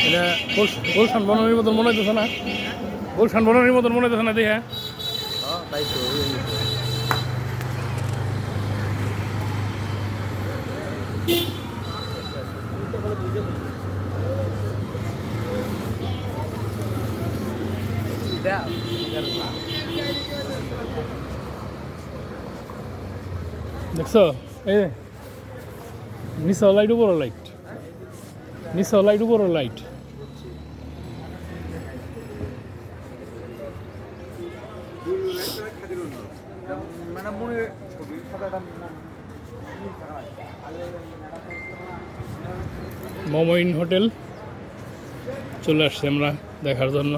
এটা গুল- গুলশান বনানির মতন মনে হইতেছে না? গুলশান বনানির মতন মনে হইতেছে না দেখে? হ্যাঁ তাই তো দেখছ? এই নিচে লাইট উপর লাইট। নিচে লাইট উপর লাইট। মমইন হোটেল। চলে আসছি আমরা দেখার জন্য।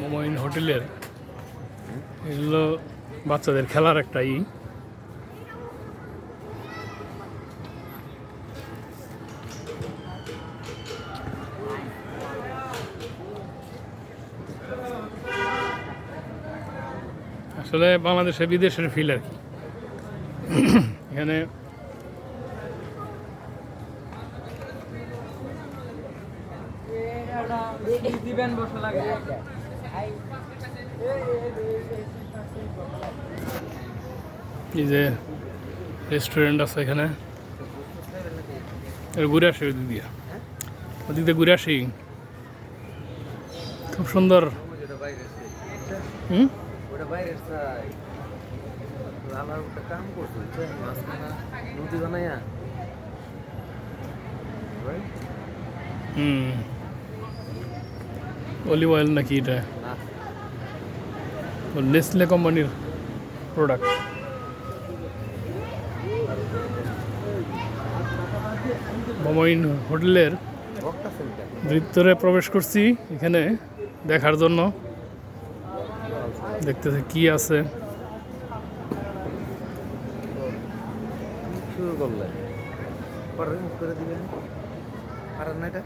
মমইন হোটেলের। এগুলো বাচ্চাদের খেলার একটা ই। আসলে বাংলাদেশে বিদেশের ফিল আর কি। এখানে এই যে রেস্টুরেন্ট আছে এখানে। ঘুরে আসি ওদিক দিয়ে ঘুরে আসি। খুব সুন্দর। হুম? ওটা বাইরে আমার একটা কাম করছে বুঝছেন? মাঝখানে নদী বানাইয়া হুম। অলিভ অয়েল নাকি এটা? নেসলে কোম্পানির প্রোডাক্ট মমইন হোটেলের ভিতরে প্রবেশ করছি এখানে দেখার জন্য। দেখতেছে কি আছে? শুরু করলে। পরে remove করে দিবেন। পারেন না এটা?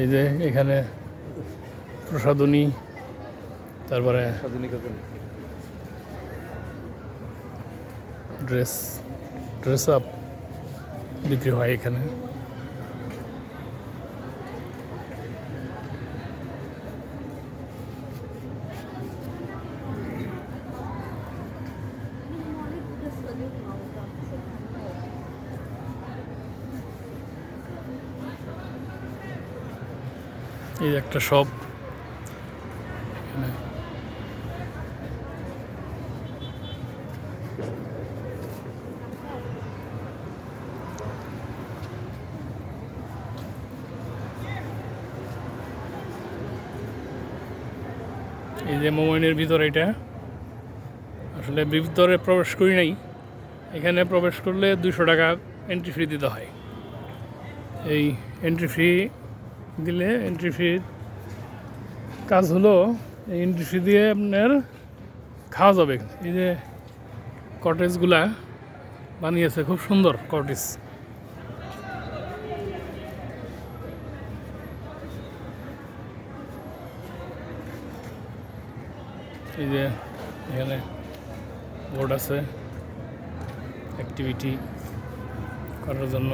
এই যে এখানে প্রসাদনী তারপরে ড্রেস ড্রেস আপ বিক্রি হয় এখানে। এই একটা শপ এই যে মোবাইলের ভিতরে এটা, আসলে ভিতরে প্রবেশ করি নাই। এখানে প্রবেশ করলে দুশো টাকা এন্ট্রি ফি দিতে হয়। এই এন্ট্রি ফি দিলে এন্ট্রি ফি কাজ হলো, এই এন্ট্রি ফি দিয়ে আপনার খাওয়া যাবে। এই যে কটেজগুলা বানিয়েছে, খুব সুন্দর কটেজ এই যে এখানে বোর্ড আছে অ্যাক্টিভিটি করার জন্য।